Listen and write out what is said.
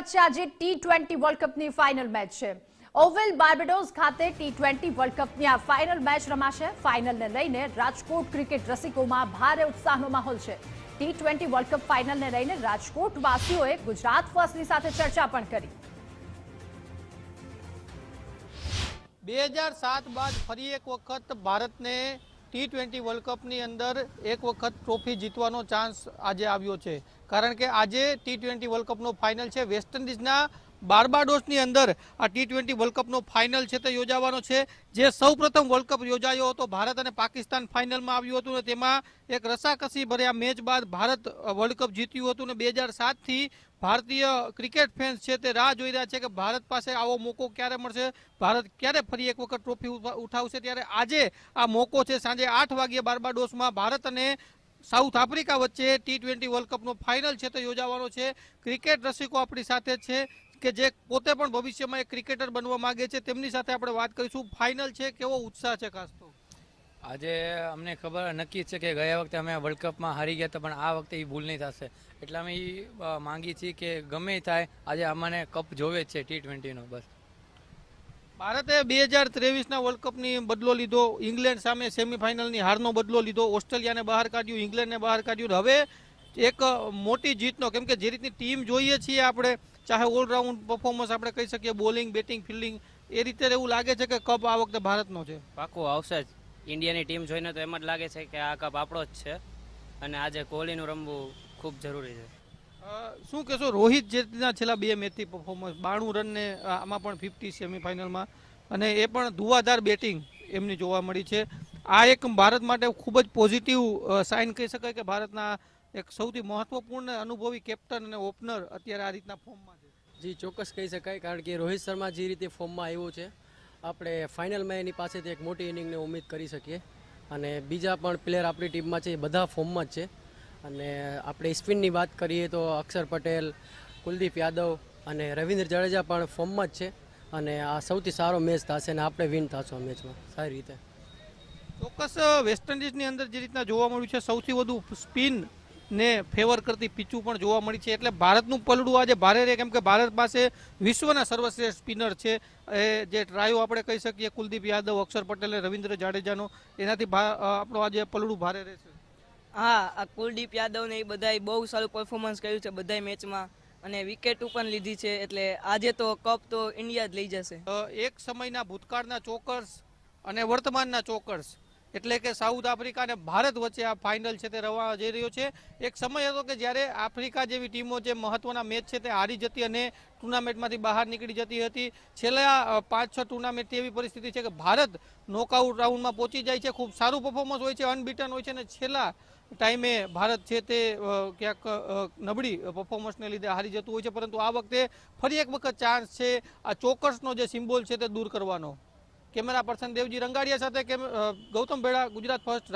વચ્ચે આજે T twenty world કપની ફાઇનલ મેચ છે. ઓવેલ બાર્બેડોસ ખાતે ટી ટ્વેન્ટી વર્લ્ડ કપની આ ફાઇનલ મેચ રમાશે. ફાઇનલને લઈને રાજકોટ ક્રિકેટ રસિકોમાં ભારે ઉત્સાહનો માહોલ છે. ટી ટ્વેન્ટી વર્લ્ડ કપ ફાઇનલને લઈને રાજકોટ વાસીઓએ ગુજરાત ફર્સ્ટની સાથે ચર્ચા પણ કરી. બે હજાર સાત બાદ ફરી એક વખત ભારતને ટી ટ્વેન્ટી વર્લ્ડ કપની અંદર એક વખત ટ્રોફી જીતવાનો ચાન્સ આજે આવ્યો છે. કારણ કે આજે ટી ટ્વેન્ટી વર્લ્ડ કપનો ફાઇનલ છે. વેસ્ટ ઇન્ડિઝના બાર્બાડોસની અંદર આ ટી ટ્વેન્ટી વર્લ્ડ કપનો ફાઇનલ છે તે યોજાવાનો છે. જે સૌ પ્રથમ વર્લ્ડ કપ યોજાયો હતો, ભારત અને પાકિસ્તાન ફાઇનલમાં આવ્યું હતું ને તેમાં એક રસાકસી ભર્યા મેચ બાદ ભારત વર્લ્ડ કપ જીત્યું હતું ને બે હજાર સાતથી ભારતીય ક્રિકેટ ફેન્સ છે તે રાહ જોઈ રહ્યા છે કે ભારત પાસે આવો મોકો ક્યારે મળશે? ભારત ક્યારે ફરી એક વખત ટ્રોફી ઉઠા- ઉઠાવશે? ત્યારે આજે આ મોકો છે. સાંજે આઠ વાગ્યે બાર્બાડોસમાં ભારત અને સાઉથ આફ્રિકા વચ્ચે ટી ટ્વેન્ટી વર્લ્ડ કપનો ફાઇનલ છે તે યોજાવાનો છે. ક્રિકેટ રસિકો આપણી સાથે છે કે જે પોતે પણ ભવિષ્યમાં એક ક્રિકેટર બનવા માંગે છે તેમની સાથે આપણે વાત કરીશું. ફાઇનલ છે, કેવો ઉત્સાહ છે ખાસ તો? આજે અમને ખબર નક્કી છે કે ગયા વખતે અમે વર્લ્ડ કપમાં હારી ગયા હતા, પણ આ વખતે એ ભૂલ નહીં થશે. એટલે અમે એ માંગી છીએ કે ગમે થાય, આજે અમને કપ જોવે છે ટી ટ્વેન્ટીનો બસ. ભારતે બે હજાર ત્રેવીસના વર્લ્ડ કપની બદલો લીધો. ઇંગ્લેન્ડ સામે સેમીફાઇનલની હારનો બદલો લીધો. ઓસ્ટ્રેલિયાને બહાર કાઢ્યું, ઇંગ્લેન્ડને બહાર કાઢ્યું. હવે એક મોટી જીતનો, કેમ કે જે રીતની ટીમ જોઈએ છીએ આપણે, ચાહે ઓલરાઉન્ડ પરફોર્મન્સ આપણે કહી શકીએ, બોલિંગ, બેટિંગ, ફિલ્ડિંગ, એ રીતે એવું લાગે છે કે કપ આ વખતે ભારતનો છે? પાકો આવશે જ. ઇન્ડિયાની ટીમ જોઈને તો એમ જ લાગે છે કે આ કપ આપણો જ છે. અને આજે કોહલીનું રમવું ખૂબ જરૂરી છે. શું કહેશો? રોહિત જેટના છેલ્લા બે મેચથી પરફોર્મન્સ બાણું રનને આમાં પણ ફિફ્ટી સેમીફાઇનલમાં અને એ પણ ધુવાધાર બેટિંગ એમની જોવા મળી છે. આ એક ભારત માટે ખૂબ જ પોઝિટિવ સાઇન કહી શકાય કે ભારતના એક સૌથી મહત્વપૂર્ણ અનુભવી કેપ્ટન અને ઓપનર અત્યારે આ રીતના ફોર્મમાં છે. જી, ચોક્કસ કહી શકાય, કારણ કે રોહિત શર્મા જે રીતે ફોર્મમાં આવ્યો છે, આપણે ફાઇનલમાં એની પાસેથી એક મોટી ઇનિંગને ઉમેદ કરી શકીએ. અને બીજા પણ પ્લેયર આપણી ટીમમાં છે, એ બધા ફોર્મમાં જ છે. અને આપણે સ્પિનની વાત કરીએ તો અક્ષર પટેલ, કુલદીપ યાદવ અને રવિન્દ્ર જાડેજા પણ ફોર્મમાં જ છે. અને આ સૌથી સારો મેચ થશે અને આપણે વિન થશું આ મેચમાં. સારી રીતે. ચોક્કસ વેસ્ટ ઇન્ડિઝની અંદર જે રીતના જોવા મળ્યું છે, સૌથી વધુ સ્પિન ને ફેવર કરતી પીચું પણ જોવા મળી છે. એટલે ભારતનું પલડું આજે ભારે રહે કેમ કે ભારત પાસે વિશ્વના સર્વશ્રેષ્ઠ સ્પિનર છે. એ જે ટ્રાયો આપણે કહી શકીએ, કુલદીપ યાદવ, અક્ષર પટેલ રવિન્દ્ર જાડેજાનો, એનાથી આપણો આજે પલડું ભારે રહેશે હા, આ કુલદીપ યાદવ ને એ બધાય બહુ સારું પરફોર્મન્સ કર્યું છે બધાય મેચમાં અને વિકેટ પણ લીધી છે, એટલે આજે તો કપ તો ઇન્ડિયા જ લઈ જશે. એક સમયના ભૂતકાળના ચોકર્સ અને વર્તમાનના ચોકર્સ. એટલે કે સાઉથ આફ્રિકા અને ભારત વચ્ચે આ ફાઇનલ છે તે રવા જઈ રહ્યો છે. એક સમય હતો કે જ્યારે આફ્રિકા જેવી ટીમો જે મહત્વના મેચ છે તે હારી જતી અને ટુર્નામેન્ટમાંથી બહાર નીકળી જતી હતી. છેલ્લા પાંચ, છ ટુર્નામેન્ટથી એવી પરિસ્થિતિ છે કે ભારત નોકઆઉટ રાઉન્ડમાં પહોંચી જાય છે. ખૂબ સારું પરફોર્મન્સ હોય છે અનબીટન હોય છે અને છેલ્લા ટાઈમે ભારત છે તે ક્યાંક નબળી પરફોર્મન્સને લીધે હારી જતું હોય છે. પરંતુ આ વખતે ફરી એક વખત ચાન્સ છે આ ચોક્કસનો જે સિમ્બોલ છે તે દૂર કરવાનો. કેમેરા પર્સન દેવજી રંગાડિયા સાથે ગૌતમ ભેડા ગુજરાત ફર્સ્ટ